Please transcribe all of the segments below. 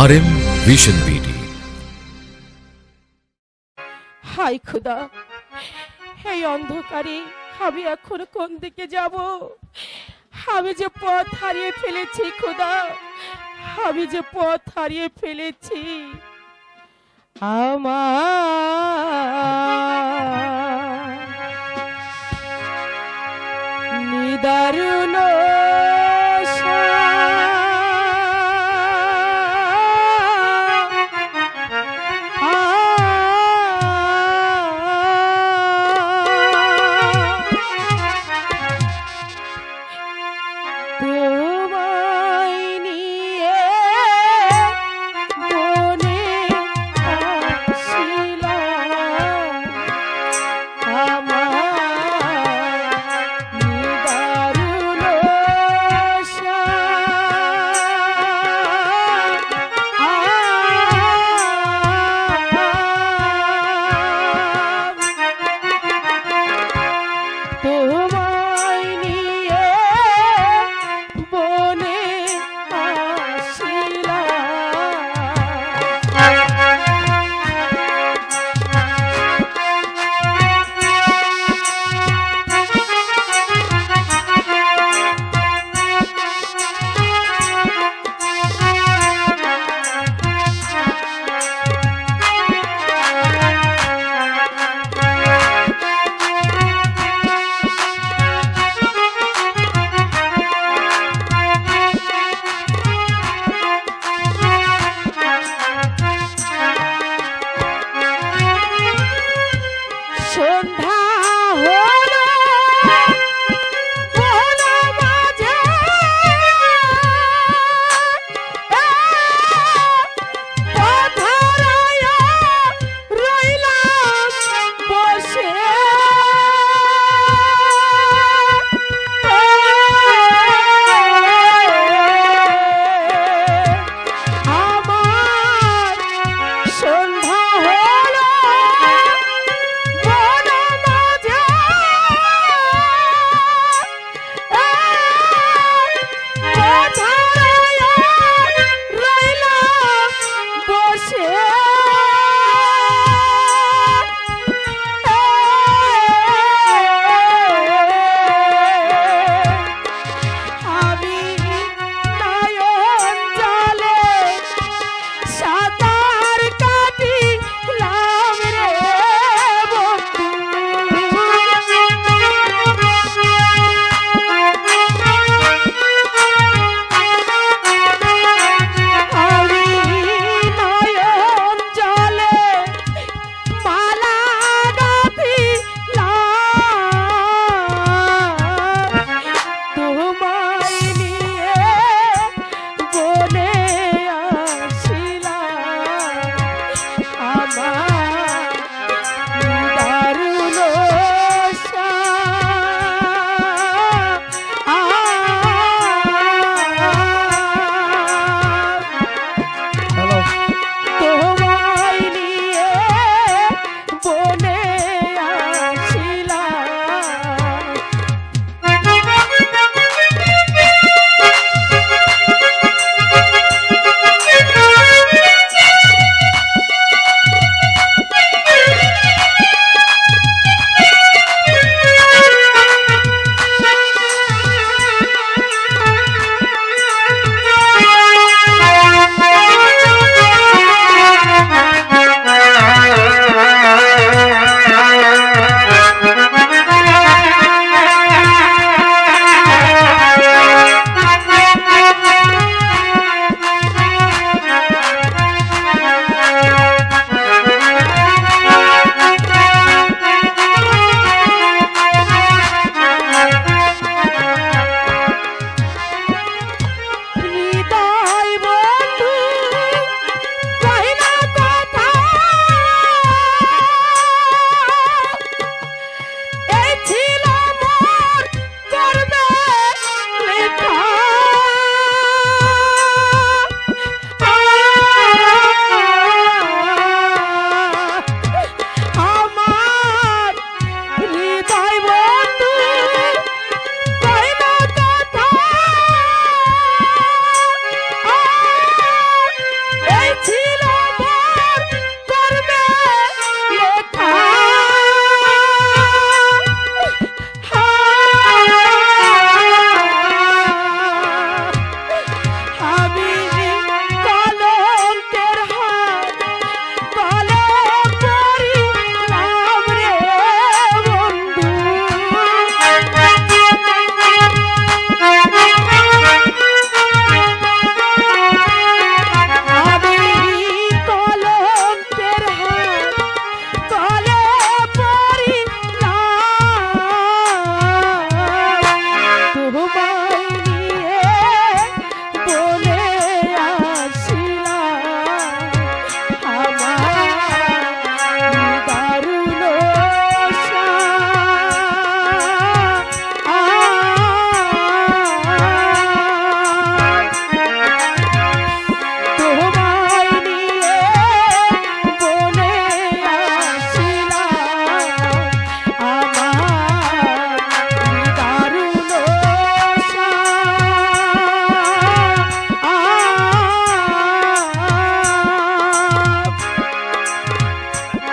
আর vision BD high খুদা, এই অন্ধকারে আমি এখন কোন দিকে যাব? আমি যে পথ হারিয়ে ফেলেছি খুদা, আমি যে পথ হারিয়ে ফেলেছি। আমার নিদারুণ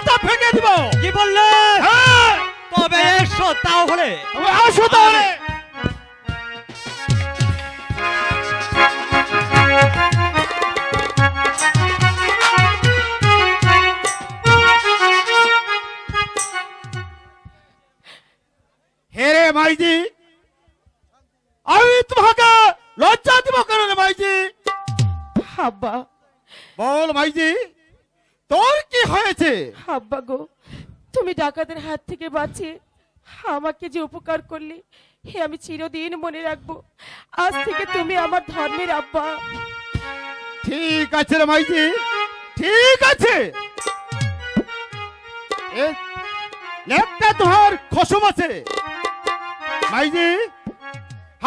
মাথা ফেটে দিব। কি বললে? হ্যাঁ। তবে এসো তাহলে। আসো তাহলে। হেরে মাইজি। আমি তোমাকে লজ্জা দিব কেন রে মাইজি? বল মাইজি। তোর কি হয়েছে? আব্বা গো তুমি ডাকাতের হাত থেকে বাঁচিয়ে আমাকে যে উপকার করলে হে আমি চিরদিন মনে রাখব। আজ থেকে তুমি আমার ধর্মের আব্বা। ঠিক আছে রে মাইজি ঠিক আছে। এ লেপটা তোমার খসম আছে। মাইজি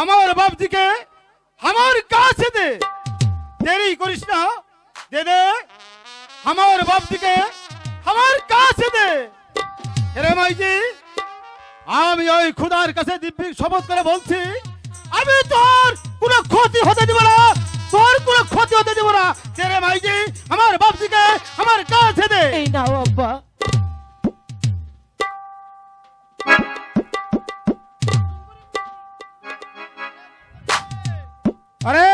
আমার বাপজিকে আমার কাছে দে। দেরি করিস না দে দে। আমার বাপটিকে আমার কাছে দে। হেরে মাইজি আমি ওই খুদার কাছে দিব্যি শপথ করে বলছি আমি তোর কোনো ক্ষতি হতে দিব না তোর কোনো ক্ষতি হতে দিব না। রে মাইজি আমার বাপটিকে আমার কাছে দে। এই না বাবা আরে